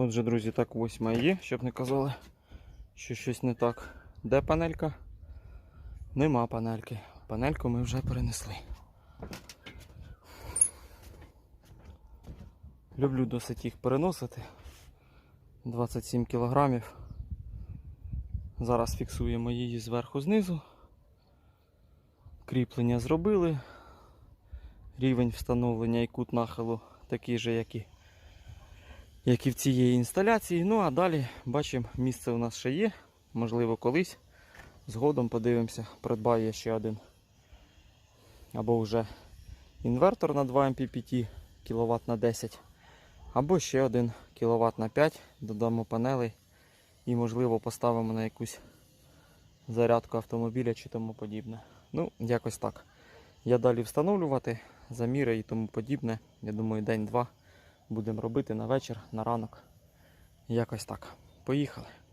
Отже, друзі, так восьма є, щоб не казали, що щось не так. Де панелька? Нема панельки. Панельку ми вже перенесли. Люблю досить їх переносити. 27 кілограмів. Зараз фіксуємо її зверху знизу. Кріплення зробили. Рівень встановлення і кут нахилу такий же, як і, як і в цієї інсталяції. Ну а далі бачимо, місце у нас ще є. Можливо, колись. Згодом подивимося, придбаю я ще один. Або вже інвертор на 2 MPPT кВт на 10. Або ще один кВт на 5. Додамо панелей і, можливо, поставимо на якусь зарядку автомобіля чи тому подібне. Ну, якось так. Я далі встановлювати заміри і тому подібне. Я думаю, день-два будемо робити на вечір, на ранок. Якось так. Поїхали.